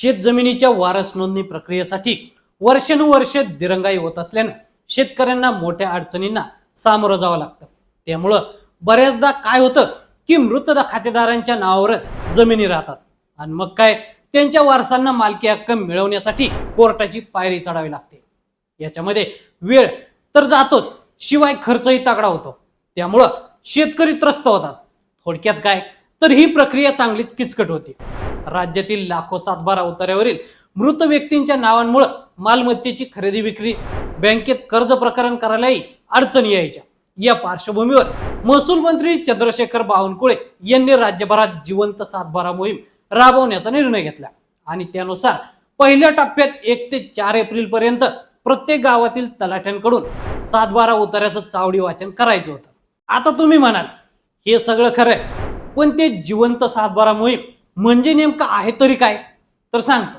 शेत जमिनीच्या वारस नोंदणी प्रक्रियेसाठी वर्षानुवर्ष दिरंगाई होत असल्यानं शेतकऱ्यांना मोठ्या अडचणींना सामोरं जावं लागतं. त्यामुळं बऱ्याचदा काय होतं की मृत खातेदारांच्या नावावरच जमिनी राहतात. आणि मग काय? त्यांच्या वारसांना मालकी हक्क मिळवण्यासाठी कोर्टाची पायरी चढावी लागते. याच्यामध्ये वेळ तर जातोच शिवाय खर्चही तगडा होतो. त्यामुळं शेतकरी त्रस्त होतात. थोडक्यात काय? तर ही प्रक्रिया चांगलीच किचकट होती. राज्यातील लाखो सातबारा उतार्यावरील मृत व्यक्तींच्या नावांमुळं मालमत्तेची खरेदी विक्री बँकेत कर्ज प्रकरण करायलाही अडचणी यायच्या. या पार्श्वभूमीवर महसूल मंत्री चंद्रशेखर बावनकुळे यांनी राज्यभरात जिवंत सातबारा मोहीम राबवण्याचा निर्णय घेतला. आणि त्यानुसार पहिल्या टप्प्यात एक ते चार एप्रिल पर्यंत प्रत्येक गावातील तलाठ्यांकडून सातबारा उतार्याचं चावडी वाचन करायचं होतं. आता तुम्ही म्हणाल हे सगळं खरंय पण ते जिवंत सातबारा मोहीम म्हणजे नेमकं आहे तरी काय? तर सांगतो.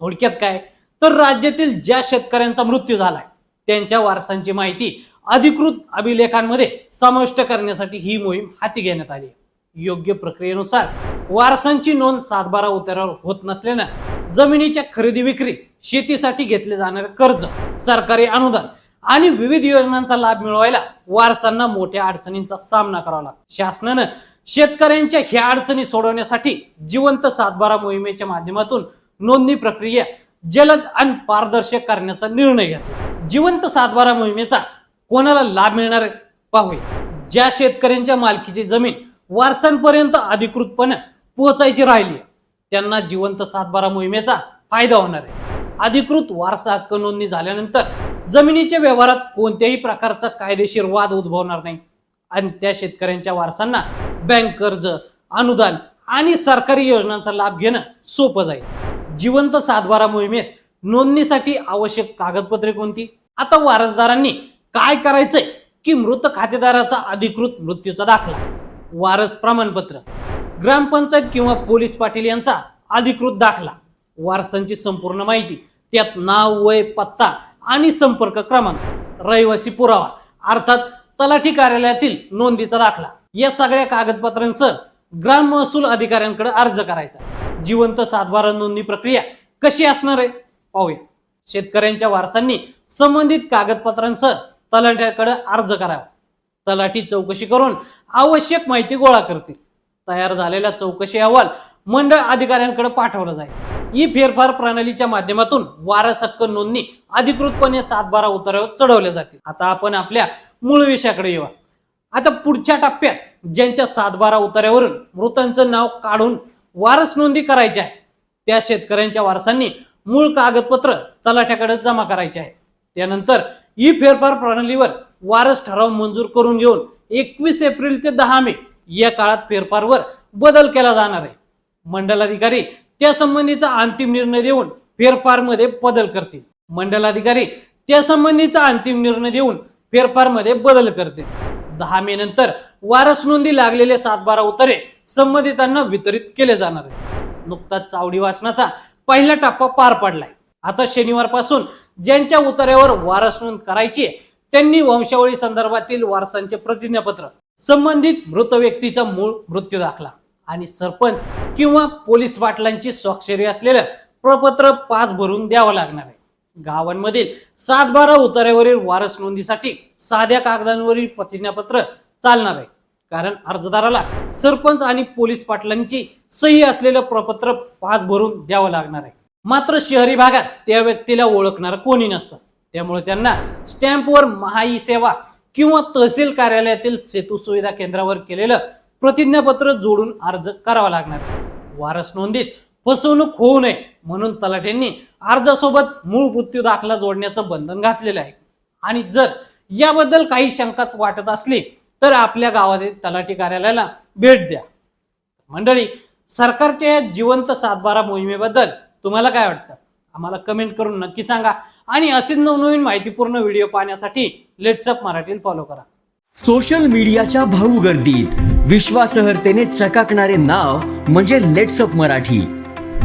थोडक्यात काय? तर राज्यातील ज्या शेतकऱ्यांचा मृत्यू झालाय त्यांच्या वारसांची माहिती अधिकृत अभिलेखांमध्ये समाविष्ट करण्यासाठी ही मोहीम हाती घेण्यात आली योग्य प्रक्रियेनुसार वारसांची नोंद सातबारा उतारावर होत नसल्यानं जमिनीच्या खरेदी विक्री शेतीसाठी घेतले जाणारे कर्ज सरकारी अनुदान आणि विविध योजनांचा लाभ मिळवायला वारसांना मोठ्या अडचणींचा सामना करावा लागतो. शासनानं शेतकऱ्यांच्या ह्या अडचणी सोडवण्यासाठी जिवंत सातबारा मोहिमेच्या माध्यमातून नोंदणी प्रक्रिया जलद आणि पारदर्शक करण्याचा निर्णय घेतला. जिवंत सातबारा मोहिमेचा कोणाला लाभ मिळणार पाहू पाहूया. ज्या शेतकऱ्यांच्या मालकीची जमीन वारसांपर्यंत अधिकृतपणे पोहोचायची राहिली त्यांना जिवंत सातबारा मोहिमेचा फायदा होणार आहे. अधिकृत वारसा हक्क नोंदणी झाल्यानंतर जमिनीच्या व्यवहारात कोणत्याही प्रकारचा कायदेशीर वाद उद्भवणार नाही. आणि त्या शेतकऱ्यांच्या वारसांना बँक कर्ज अनुदान आणि सरकारी योजनांचा लाभ घेणं सोपं जाईल. जिवंत सातबारा मोहिमेत नोंदणीसाठी आवश्यक कागदपत्रे कोणती? आता वारसदारांनी काय करायचंय की मृत खातेदाराचा अधिकृत मृत्यूचा दाखला? वारस प्रमाणपत्र ग्रामपंचायत किंवा पोलीस पाटील यांचा अधिकृत दाखला? वारसांची संपूर्ण माहिती त्यात नाव वय पत्ता आणि संपर्क क्रमांक रहिवासी पुरावा अर्थात तलाठी कार्यालयातील नोंदीचा दाखला. या सगळ्या कागदपत्रांसह ग्राम महसूल अधिकाऱ्यांकडे अर्ज करायचा. जिवंत सातबारा नोंदणी प्रक्रिया कशी असणार आहे? पाहूया. शेतकऱ्यांच्या वारसांनी संबंधित कागदपत्रांसह तलाठ्याकडे अर्ज करावा. तलाठी चौकशी करून आवश्यक माहिती गोळा करतील. तयार झालेला चौकशी अहवाल मंडळ अधिकाऱ्यांकडे पाठवला जाईल. ई फेरफार प्रणालीच्या माध्यमातून वारस हक्क नोंदणी अधिकृतपणे सातबारा उतारावर चढवल्या जातील. आता आपण आपल्या मूळ विषयाकडे येऊ आता पुढच्या टप्प्यात ज्यांच्या सातबारा उतार्यावरून मृतांचं नाव काढून वारस नोंदी करायची आहे त्या शेतकऱ्यांच्या वारसांनी मूळ कागदपत्र तलाठ्याकडे जमा करायचे आहे. त्यानंतर ई फेरफार प्रणालीवर वारस ठराव मंजूर करून घेऊन एकवीस एप्रिल ते दहा मे या काळात फेरफारवर बदल केला जाणार आहे. मंडलाधिकारी त्या संबंधीचा अंतिम निर्णय देऊन फेरफारमध्ये बदल करतील. मंडलाधिकारी त्या संबंधीचा अंतिम निर्णय देऊन फेरफारमध्ये बदल करतील. दहा मे नंतर वारस नोंदी लागलेले सातबारा उतारे संबंधितांना वितरित केले जाणार आहे नुकताच चावडी वाचनाचा पहिला टप्पा पार पडलाय. आता शनिवारपासून ज्यांच्या उतार्यावर वारस नोंद करायची आहे त्यांनी वंशावळी संदर्भातील वारसांचे प्रतिज्ञापत्र संबंधित मृत व्यक्तीचा मूळ मृत्यू दाखला आणि सरपंच किंवा पोलीस पाटलांची स्वाक्षरी असलेलं प्रपत्र पाच भरून द्यावं लागणार आहे. गावांमधील सात बारा उतार्यावरील वारस नोंदीसाठी साध्या कागदांवरील प्रतिज्ञापत्र चालणार आहे. कारण अर्जदाराला सरपंच आणि पोलीस पाटलांची सही असलेलं प्रपत्र पाच भरून द्यावं लागणार आहे. मात्र शहरी भागात त्या व्यक्तीला ओळखणार कोणी नसतं. त्यामुळे त्यांना स्टॅम्पवर महाई सेवा किंवा तहसील कार्यालयातील सेतू सुविधा केंद्रावर केलेलं प्रतिज्ञापत्र जोडून अर्ज करावा लागणार आहे. वारस नोंदीत फसवणूक होऊ नये म्हणून तलाठ्यांनी अर्जासोबत मूळ मृत्यू दाखला जोडण्याचं बंधन घातलेलं आहे. आणि जर याबद्दल काही शंकाच वाटत असली तर आपल्या गावातील तलाठी कार्यालयाला भेट द्या. मंडळी सरकारच्या या जिवंत सातबारा मोहिमेबद्दल तुम्हाला काय वाटतं? आम्हाला कमेंट करून नक्की सांगा. आणि असेच नवनवीन माहितीपूर्ण व्हिडिओ पाहण्यासाठी लेट्सअप मराठी फॉलो करा. सोशल मीडियाच्या भाऊ गर्दीत विश्वासार्हतेने चकाकणारे नाव म्हणजे लेट्सअप मराठी.